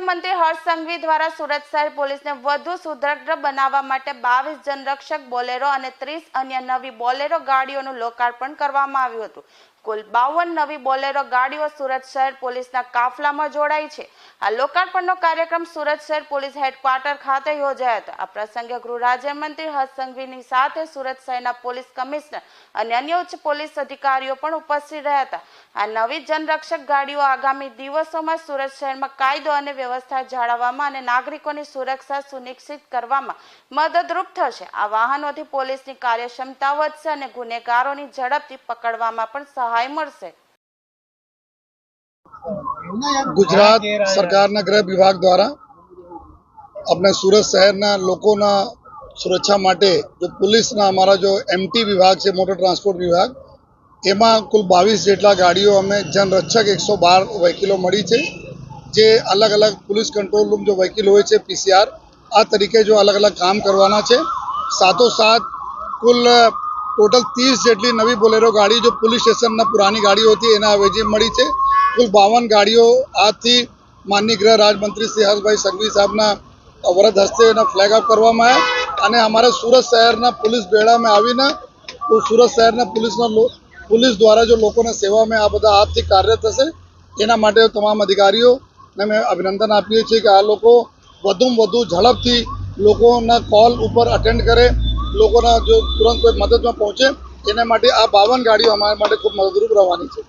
મંત્રી હર્ષ સંઘવી દ્વારા સુરત શહેર પોલીસને વધુ સુદૃઢ બનાવવા માટે બાવીસ જનરક્ષક બોલેરો અને ત્રીસ અન્ય નવી બોલેરો ગાડીઓનું લોકાર્પણ કરવામાં આવ્યું હતું. કુલ બાવન નવી બોલેરો ગાડીઓ સુરત શહેર પોલીસના કાફલામાં જોડાઈ છે. આ લોકાર્પણનો કાર્યક્રમ સુરત શહેર પોલીસ હેડક્વાર્ટર ખાતે યોજાયો હતો. આ પ્રસંગે ગૃહ રાજ્યમંત્રી હર્ષ સંઘવીની સાથે સુરત શહેરના પોલીસ કમિશનર અને અન્ય ઉચ્ચ પોલીસ અધિકારીઓ પણ ઉપસ્થિત રહ્યા હતા. આ નવી જનરક્ષક ગાડીઓ આગામી દિવસોમાં સુરત શહેરમાં કાયદો અને વ્યવસ્થા જાળવવામાં અને નાગરિકોની સુરક્ષા સુનિશ્ચિત કરવામાં મદદરૂપ થશે. આ વાહનોથી પોલીસની કાર્યક્ષમતા વધશે અને ગુનેગારોની ઝડપથી પકડવામાં પણ સહાય મળશે. ગુજરાત સરકારના ગૃહ વિભાગ દ્વારા આપણે સુરત શહેરના લોકોના સુરક્ષા માટે જો પોલીસના અમારા જો એમટી વિભાગ છે, મોટર ટ્રાન્સપોર્ટ વિભાગ, એમાં કુલ બાવીસ જેટલા ગાડીઓ અમે જનરક્ષક એકસો બાર વહીકલો મળી છે. જે અલગ અલગ પોલીસ કંટ્રોલ રૂમ જો વકીલ હોય છે, પીસીઆર, આ તરીકે જો અલગ અલગ કામ કરવાના છે. સાથોસાથ કુલ ટોટલ ત્રીસ જેટલી નવી બોલેરો ગાડી જો પોલીસ સ્ટેશનના પુરાની ગાડીઓ હતી, એના અવેજી મળી છે. કુલ બાવન ગાડીઓ આજથી માનની ગૃહ રાજમંત્રી શ્રી હર્ષભાઈ સંઘવી સાહેબના વરદ હસ્તે એના ફ્લેગ ઓફ કરવામાં આવ્યા અને અમારા સુરત શહેરના પોલીસ બેડામાં આવીને સુરત શહેરના પોલીસના પોલીસ દ્વારા જો લોકોના સેવામાં આ બધા હાથથી કાર્ય થશે, એના માટે તમામ અધિકારીઓને અમે અભિનંદન આપીએ છીએ કે આ લોકો વધુમાં વધુ ઝડપથી લોકોના કોલ ઉપર અટેન્ડ કરે, લોકોના જો તુરંત કોઈ મદદમાં પહોંચે, એના માટે આ બાવન ગાડીઓ અમારા માટે ખૂબ મદદરૂપ રહેવાની છે.